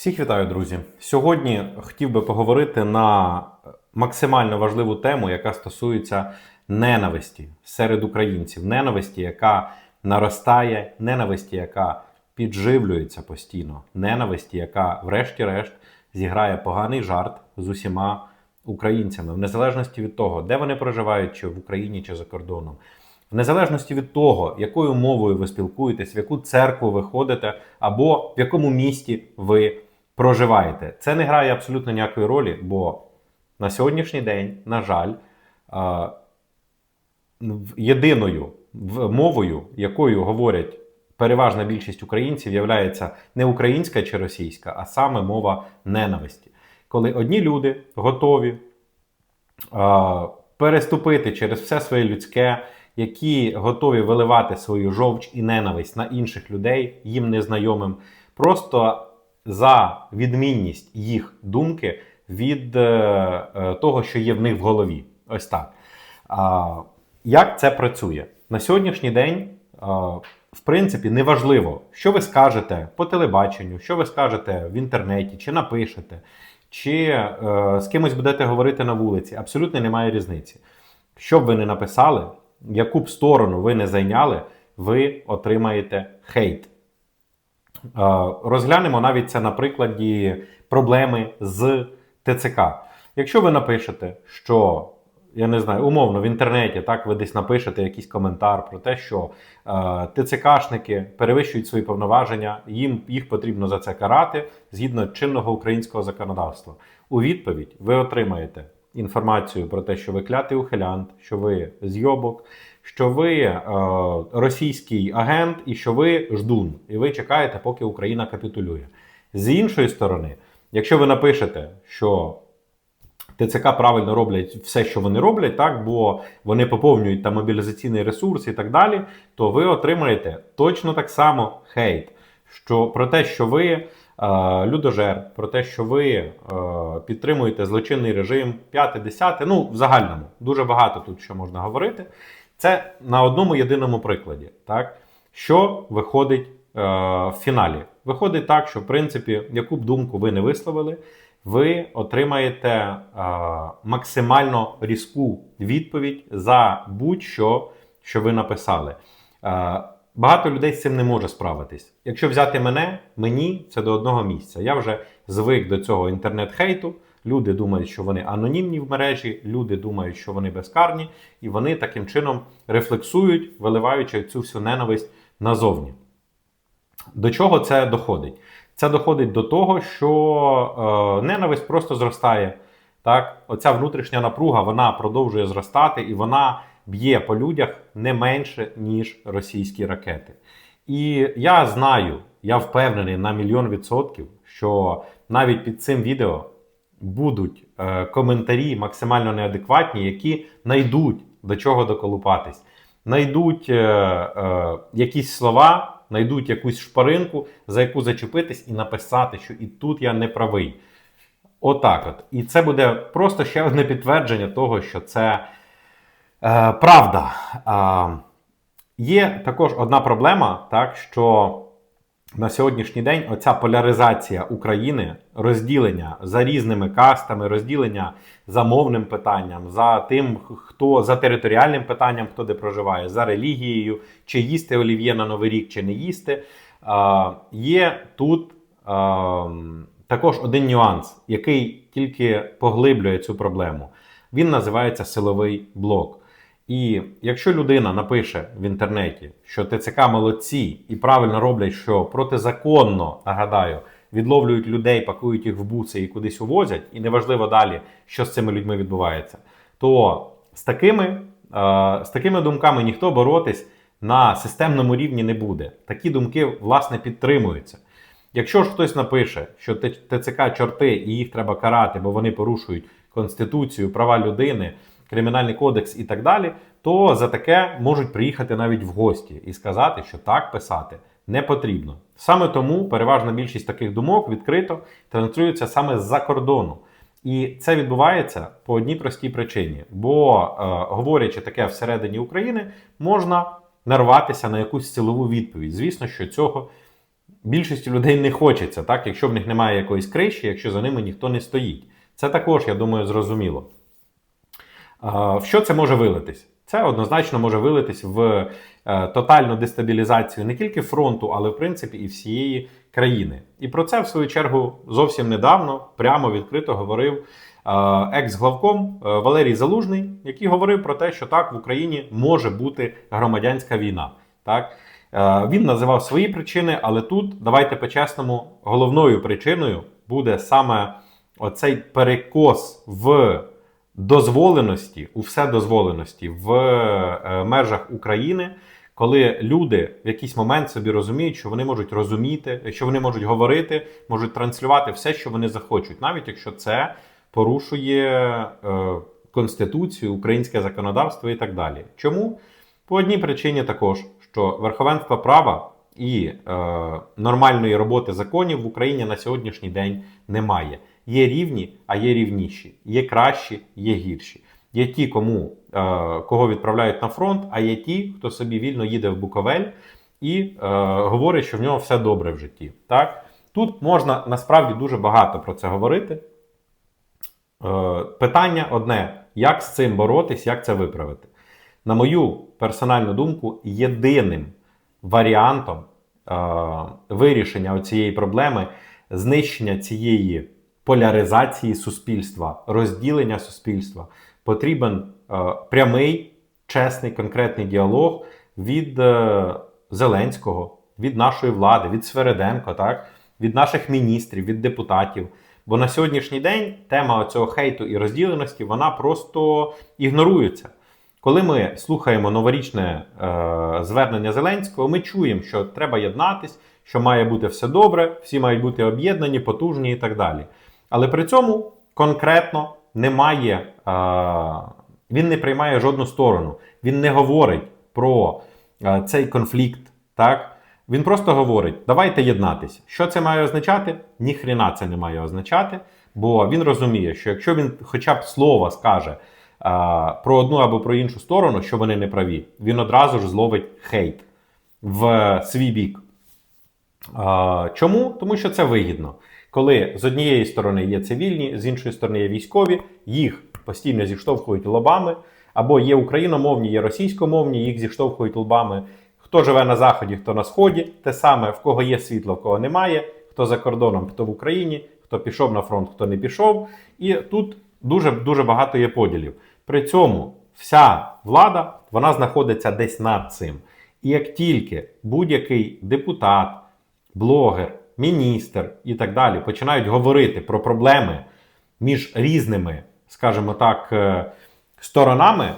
Всіх вітаю, друзі. Сьогодні хотів би поговорити на максимально важливу тему, яка стосується ненависті серед українців, ненависті, яка наростає, ненависті, яка підживлюється постійно, ненависті, яка, врешті-решт, зіграє поганий жарт з усіма українцями, в незалежності від того, де вони проживають, чи в Україні, чи за кордоном. В незалежності від того, якою мовою ви спілкуєтесь, в яку церкву ви ходите, або в якому місті ви проживаєте. Це не грає абсолютно ніякої ролі, бо на сьогоднішній день, на жаль, єдиною мовою, якою говорять переважна більшість українців, є не українська чи російська, а саме мова ненависті. Коли одні люди готові переступити через все своє людське, які готові виливати свою жовч і ненависть на інших людей, їм незнайомим, просто за відмінність їх думки від е, е, того, що є в них в голові. Ось так. Як це працює? На сьогоднішній день, в принципі, неважливо, що ви скажете по телебаченню, що ви скажете в інтернеті, чи напишете, чи е, з кимось будете говорити на вулиці. Абсолютно немає різниці. Що б ви не написали, яку б сторону ви не зайняли, ви отримаєте хейт. Розглянемо навіть це на прикладі проблеми з ТЦК. Якщо ви напишете, що я не знаю, умовно в інтернеті, так ви десь напишете якийсь коментар про те, що е, ТЦКшники перевищують свої повноваження, їм їх потрібно за це карати згідно чинного українського законодавства. У відповідь ви отримаєте інформацію про те, що ви клятий ухилянт, що ви зйобок, що ви е, російський агент і що ви ждун, і ви чекаєте, поки Україна капітулює. З іншої сторони, якщо ви напишете, що ТЦК правильно роблять все, що вони роблять, так, бо вони поповнюють там мобілізаційний ресурс і так далі, то ви отримаєте точно так само хейт. Що про те, що ви е, людожер, про те, що ви е, підтримуєте злочинний режим, 5-10, ну в загальному дуже багато тут що можна говорити. Це на одному єдиному прикладі. Так? Що виходить е, в фіналі? Виходить так, що в принципі, яку б думку ви не висловили, ви отримаєте е, максимально різку відповідь за будь-що, що ви написали. Е, Багато людей з цим не може справитись. Якщо взяти мене, мені це до одного місця. Я вже звик до цього інтернет-хейту. Люди думають, що вони анонімні в мережі, люди думають, що вони безкарні, і вони таким чином рефлексують, виливаючи цю всю ненависть назовні. До чого це доходить? Це доходить до того, що е, ненависть просто зростає. Так? Оця внутрішня напруга вона продовжує зростати і вона б'є по людях не менше, ніж російські ракети. І я знаю, я впевнений на мільйон відсотків, що навіть під цим відео будуть е, коментарі максимально неадекватні, які найдуть до чого доколупатись, найдуть е, е, якісь слова, найдуть якусь шпаринку, за яку зачепитись і написати, що і тут я не правий. Отак от. І це буде просто ще одне підтвердження того, що це е, правда. Е, є також одна проблема, так, що на сьогоднішній день оця поляризація України, розділення за різними кастами, розділення за мовним питанням, за тим, хто за територіальним питанням, хто де проживає, за релігією, чи їсти олів'є на Новий рік, чи не їсти. Є тут. Також один нюанс, який тільки поглиблює цю проблему. Він називається силовий блок. І якщо людина напише в інтернеті, що ТЦК молодці і правильно роблять, що протизаконно, нагадаю, відловлюють людей, пакують їх в буси і кудись увозять, і неважливо далі, що з цими людьми відбувається, то з такими, е, з такими думками ніхто боротись на системному рівні не буде. Такі думки, власне, підтримуються. Якщо ж хтось напише, що ТЦК чорти і їх треба карати, бо вони порушують Конституцію, права людини, Кримінальний кодекс і так далі, то за таке можуть приїхати навіть в гості і сказати, що так писати не потрібно. Саме тому переважна більшість таких думок відкрито транслюється саме з-за кордону. І це відбувається по одній простій причині. Бо, е, говорячи таке всередині України, можна нарватися на якусь силову відповідь. Звісно, що цього більшості людей не хочеться, так, якщо в них немає якоїсь криші, якщо за ними ніхто не стоїть. Це також, я думаю, зрозуміло. В що це може вилитись? Це однозначно може вилитись в е, тотальну дестабілізацію не тільки фронту, але в принципі і всієї країни. І про це, в свою чергу, зовсім недавно прямо відкрито говорив е, екс-главком е, Валерій Залужний, який говорив про те, що так в Україні може бути громадянська війна. Так? Він називав свої причини, але тут давайте по-чесному, головною причиною буде саме оцей перекос в дозволеності, у вседозволеності в е, межах України, коли люди в якийсь момент собі розуміють, що вони можуть розуміти, що вони можуть говорити, можуть транслювати все, що вони захочуть, навіть якщо це порушує е, конституцію, українське законодавство і так далі. Чому? По одній причині також, що верховенство права і е, нормальної роботи законів в Україні на сьогоднішній день немає. Є рівні, а є рівніші. Є кращі, є гірші. Є ті, кому е, кого відправляють на фронт, а є ті, хто собі вільно їде в Буковель і е, говорить, що в нього все добре в житті. Так? Тут можна насправді дуже багато про це говорити. Е, питання одне: як з цим боротись, як це виправити? На мою персональну думку, єдиним варіантом е, вирішення цієї проблеми, знищення цієї поляризації суспільства, розділення суспільства, потрібен е, прямий, чесний, конкретний діалог від е, Зеленського, від нашої влади, від Свереденко, так, від наших міністрів, від депутатів. Бо на сьогоднішній день тема цього хейту і розділеності вона просто ігнорується. Коли ми слухаємо новорічне е, звернення Зеленського, ми чуємо, що треба єднатись, що має бути все добре, всі мають бути об'єднані, потужні і так далі. Але при цьому конкретно немає, він не приймає жодну сторону, він не говорить про цей конфлікт. так? Він просто говорить: давайте єднатися. Що це має означати? Ніхрена це не має означати, бо він розуміє, що якщо він хоча б слово скаже про одну або про іншу сторону, що вони не праві, він одразу ж зловить хейт в свій бік. Чому? Тому що це вигідно. Коли з однієї сторони є цивільні, з іншої сторони є військові, їх постійно зіштовхують лобами, або є україномовні, є російськомовні, їх зіштовхують лбами. Хто живе на заході, хто на сході, те саме, в кого є світло, в кого немає, хто за кордоном, хто в Україні, хто пішов на фронт, хто не пішов. І тут дуже дуже багато є поділів. При цьому вся влада вона знаходиться десь над цим. І як тільки будь-який депутат, блогер, міністр і так далі починають говорити про проблеми між різними, скажімо так, е, сторонами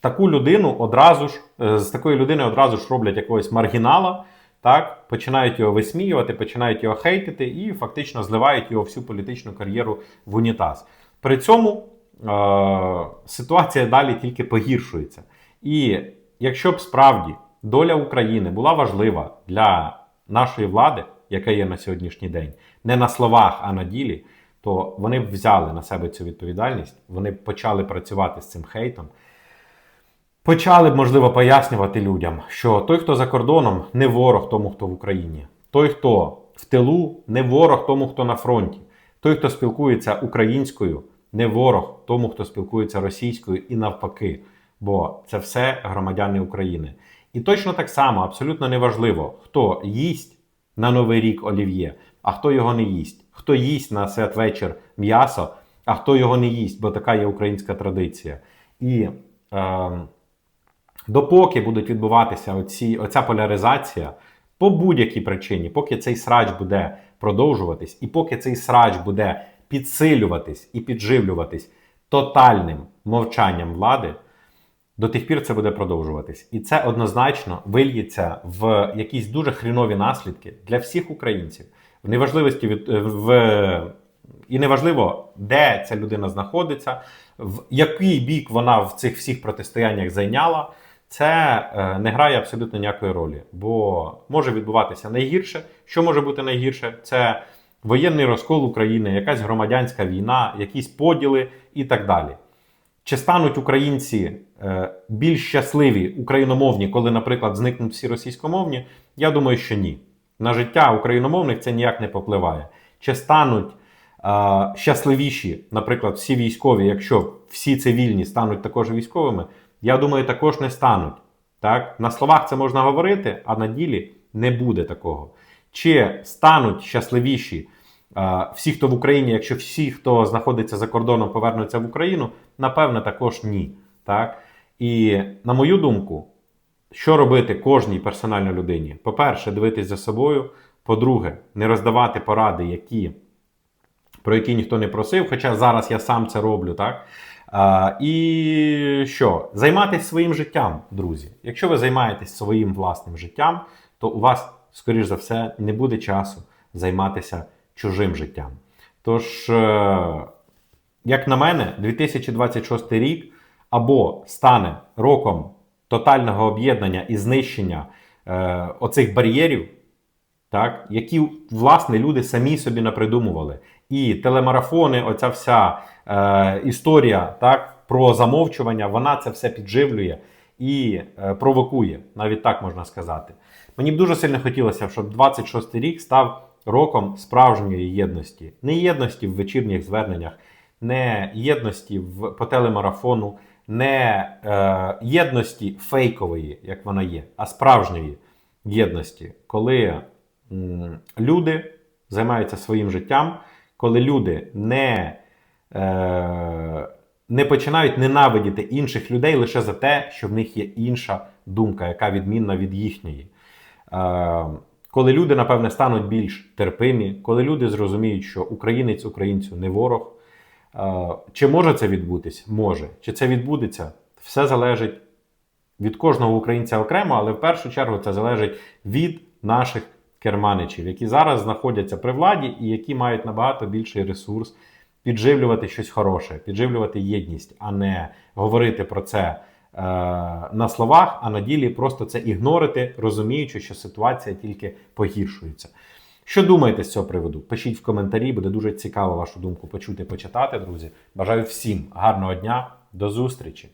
таку людину одразу ж е, з такої людини одразу ж роблять якогось маргінала, так починають його висміювати, починають його хейтити і фактично зливають його всю політичну кар'єру в унітаз. При цьому е- ситуація далі тільки погіршується. І якщо б справді доля України була важлива для нашої влади, яка є на сьогоднішній день, не на словах, а на ділі, то вони б взяли на себе цю відповідальність, вони б почали працювати з цим хейтом. Почали б, можливо, пояснювати людям, що той, хто за кордоном, не ворог тому, хто в Україні. Той, хто в тилу, не ворог тому, хто на фронті. Той, хто спілкується українською, не ворог тому, хто спілкується російською і навпаки. Бо це все громадяни України. І точно так само, абсолютно неважливо, хто їсть на Новий рік олів'є, а хто його не їсть. Хто їсть на святвечір м'ясо, а хто його не їсть, бо така є українська традиція. І е, допоки будуть відбуватися оці, оця поляризація по будь-якій причині, поки цей срач буде продовжуватись, і поки цей срач буде підсилюватись і підживлюватись тотальним мовчанням влади, до тих пір це буде продовжуватись. І це однозначно вильється в якісь дуже хрінові наслідки для всіх українців. В неважливості від в і неважливо, де ця людина знаходиться, в який бік вона в цих всіх протистояннях зайняла. Це е, не грає абсолютно ніякої ролі, бо може відбуватися найгірше. Що може бути найгірше? Це воєнний розкол України, якась громадянська війна, якісь поділи і так далі. Чи стануть українці е, більш щасливі україномовні, коли, наприклад, зникнуть всі російськомовні? Я думаю, що ні. На життя україномовних це ніяк не попливає. Чи стануть е, щасливіші, наприклад, всі військові, якщо всі цивільні стануть також військовими, я думаю, також не стануть. Так? На словах це можна говорити, а на ділі не буде такого. Чи стануть щасливіші всі, хто в Україні, якщо всі, хто знаходиться за кордоном, повернуться в Україну, напевне, також ні. Так? І на мою думку, що робити кожній персональній людині? По-перше, дивитись за собою. По-друге, не роздавати поради, які, про які ніхто не просив, хоча зараз я сам це роблю, так? А, і що? Займатися своїм життям, друзі. Якщо ви займаєтесь своїм власним життям, то у вас, скоріш за все, не буде часу займатися чужим життям. Тож, е, як на мене, 2026 рік або стане роком тотального об'єднання і знищення е, оцих бар'єрів, так, які власне люди самі собі напридумували. І телемарафони, оця вся е, історія так, про замовчування, вона це все підживлює і е, провокує, навіть так можна сказати. Мені б дуже сильно хотілося, щоб 26 рік став роком справжньої єдності. Не єдності в вечірніх зверненнях, не єдності в, по телемарафону, не е, єдності фейкової, як вона є, а справжньої єдності, коли м, люди займаються своїм життям, коли люди не, е, не починають ненавидіти інших людей лише за те, що в них є інша думка, яка відмінна від їхньої. Е, коли люди, напевне, стануть більш терпимі, коли люди зрозуміють, що українець українцю не ворог. Е, Чи може це відбутись? Може. Чи це відбудеться? Все залежить від кожного українця окремо, але в першу чергу це залежить від наших керманичів, які зараз знаходяться при владі і які мають набагато більший ресурс підживлювати щось хороше, підживлювати єдність, а не говорити про це на словах, а на ділі просто це ігнорити, розуміючи, що ситуація тільки погіршується. Що думаєте з цього приводу? Пишіть в коментарі, буде дуже цікаво вашу думку почути, почитати, друзі. Бажаю всім гарного дня, до зустрічі!